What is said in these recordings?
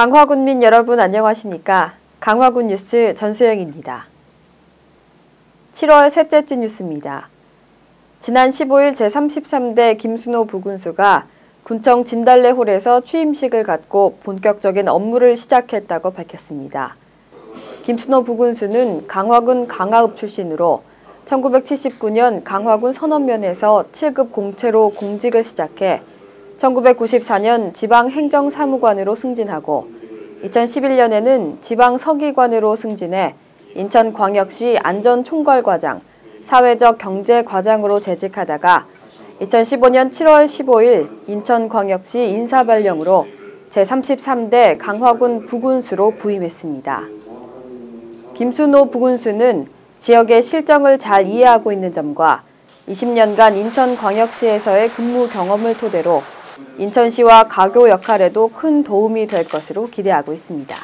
강화군민 여러분 안녕하십니까? 강화군 뉴스 전수영입니다. 7월 셋째 주 뉴스입니다. 지난 15일 제33대 김순호 부군수가 군청 진달래홀에서 취임식을 갖고 본격적인 업무를 시작했다고 밝혔습니다. 김순호 부군수는 강화군 강하읍 출신으로 1979년 강화군 선언면에서 7급 공채로 공직을 시작해 1994년 지방행정사무관으로 승진하고 2011년에는 지방 서기관으로 승진해 인천광역시 안전총괄과장, 사회적 경제과장으로 재직하다가 2015년 7월 15일 인천광역시 인사발령으로 제33대 강화군 부군수로 부임했습니다. 김순호 부군수는 지역의 실정을 잘 이해하고 있는 점과 20년간 인천광역시에서의 근무 경험을 토대로 인천시와 가교 역할에도 큰 도움이 될 것으로 기대하고 있습니다.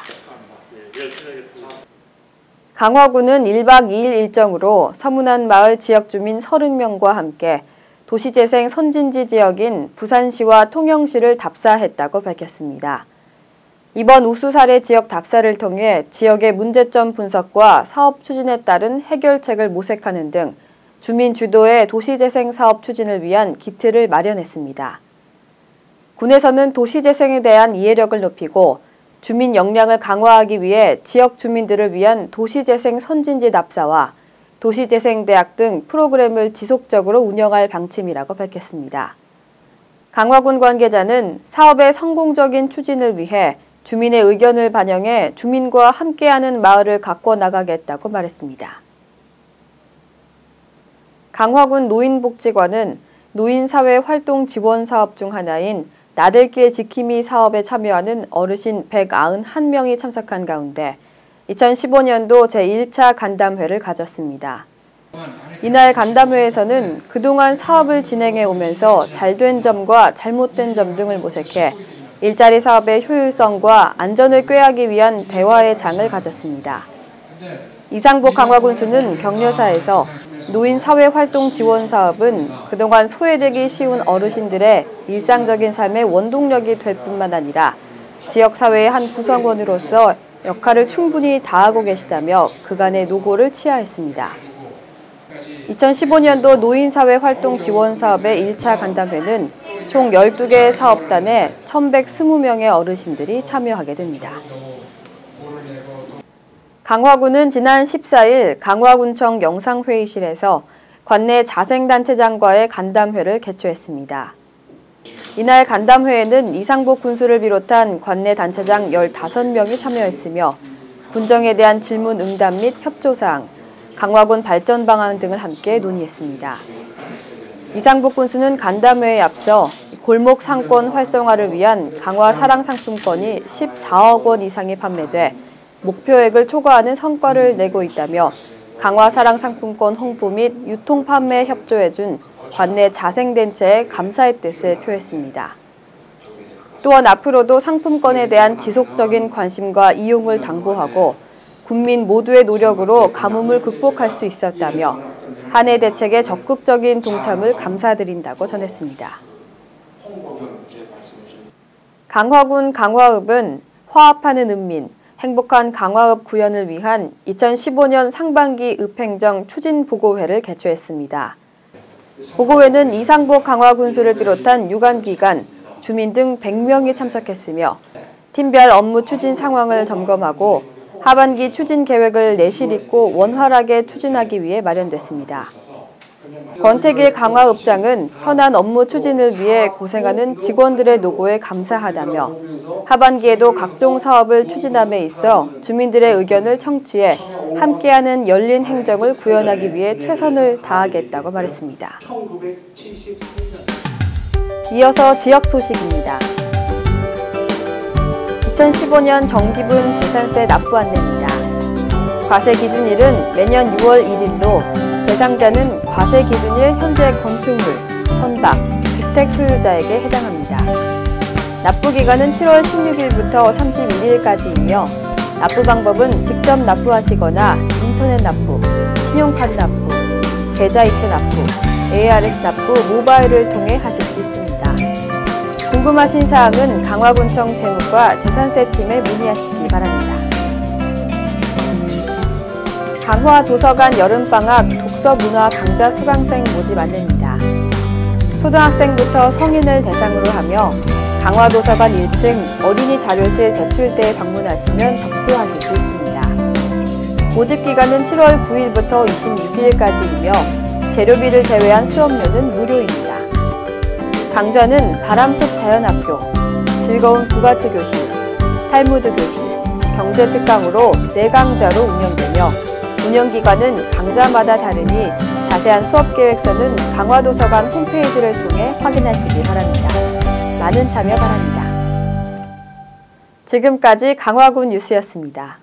강화군은 1박 2일 일정으로 서문안 마을 지역 주민 30명과 함께 도시재생 선진지 지역인 부산시와 통영시를 답사했다고 밝혔습니다. 이번 우수 사례 지역 답사를 통해 지역의 문제점 분석과 사업 추진에 따른 해결책을 모색하는 등 주민 주도의 도시재생 사업 추진을 위한 기틀을 마련했습니다. 군에서는 도시재생에 대한 이해력을 높이고 주민 역량을 강화하기 위해 지역 주민들을 위한 도시재생 선진지 납사와 도시재생대학 등 프로그램을 지속적으로 운영할 방침이라고 밝혔습니다. 강화군 관계자는 사업의 성공적인 추진을 위해 주민의 의견을 반영해 주민과 함께하는 마을을 가꿔 나가겠다고 말했습니다. 강화군 노인복지관은 노인사회 활동 지원 사업 중 하나인 나들길 지킴이 사업에 참여하는 어르신 191명이 참석한 가운데 2015년도 제1차 간담회를 가졌습니다. 이날 간담회에서는 그동안 사업을 진행해 오면서 잘된 점과 잘못된 점 등을 모색해 일자리 사업의 효율성과 안전을 꾀하기 위한 대화의 장을 가졌습니다. 이상복 강화군수는 격려사에서 노인 사회 활동 지원 사업은 그동안 소외되기 쉬운 어르신들의 일상적인 삶의 원동력이 될 뿐만 아니라 지역사회의 한 구성원으로서 역할을 충분히 다하고 계시다며 그간의 노고를 치하했습니다. 2015년도 노인사회 활동 지원 사업의 1차 간담회는 총 12개의 사업단에 1,120명의 어르신들이 참여하게 됩니다. 강화군은 지난 14일 강화군청 영상회의실에서 관내 자생단체장과의 간담회를 개최했습니다. 이날 간담회에는 이상복 군수를 비롯한 관내 단체장 15명이 참여했으며 군정에 대한 질문 응답 및 협조사항, 강화군 발전 방안 등을 함께 논의했습니다. 이상복 군수는 간담회에 앞서 골목 상권 활성화를 위한 강화 사랑 상품권이 14억 원 이상이 판매돼 목표액을 초과하는 성과를 내고 있다며 강화 사랑 상품권 홍보 및 유통 판매에 협조해준 관내 자생단체에 감사의 뜻을 표했습니다. 또한 앞으로도 상품권에 대한 지속적인 관심과 이용을 당부하고 국민 모두의 노력으로 가뭄을 극복할 수 있었다며 한해 대책에 적극적인 동참을 감사드린다고 전했습니다. 강화군 강화읍은 화합하는 은민, 행복한 강화읍 구현을 위한 2015년 상반기 읍행정 추진 보고회를 개최했습니다. 보고회는 이상복 강화 군수를 비롯한 유관기관, 주민 등 100명이 참석했으며 팀별 업무 추진 상황을 점검하고 하반기 추진 계획을 내실 있고 원활하게 추진하기 위해 마련됐습니다. 권태길 강화읍장은 현안 업무 추진을 위해 고생하는 직원들의 노고에 감사하다며 하반기에도 각종 사업을 추진함에 있어 주민들의 의견을 청취해 함께하는 열린 행정을 구현하기 위해 최선을 다하겠다고 말했습니다. 이어서 지역 소식입니다. 2015년 정기분 재산세 납부 안내입니다. 과세 기준일은 매년 6월 1일로 대상자는 과세 기준일 현재 건축물, 선박, 주택 소유자에게 해당합니다. 납부 기간은 7월 16일부터 31일까지이며 납부 방법은 직접 납부하시거나 인터넷 납부, 신용카드 납부, 계좌이체 납부, ARS 납부, 모바일을 통해 하실 수 있습니다. 궁금하신 사항은 강화군청 재무과 재산세팀에 문의하시기 바랍니다. 강화 도서관 여름방학 독서문화 강좌 수강생 모집 안내입니다. 초등학생부터 성인을 대상으로 하며 강화도서관 1층 어린이 자료실 대출대에 방문하시면 접수하실 수 있습니다. 모집 기간은 7월 9일부터 26일까지이며 재료비를 제외한 수업료는 무료입니다. 강좌는 바람숲 자연학교, 즐거운 부가트 교실, 탈무드 교실, 경제 특강으로 4강좌로 운영되며 운영기간은 강좌마다 다르니 자세한 수업 계획서는 강화도서관 홈페이지를 통해 확인하시기 바랍니다. 많은 참여 바랍니다. 지금까지 강화군 뉴스였습니다.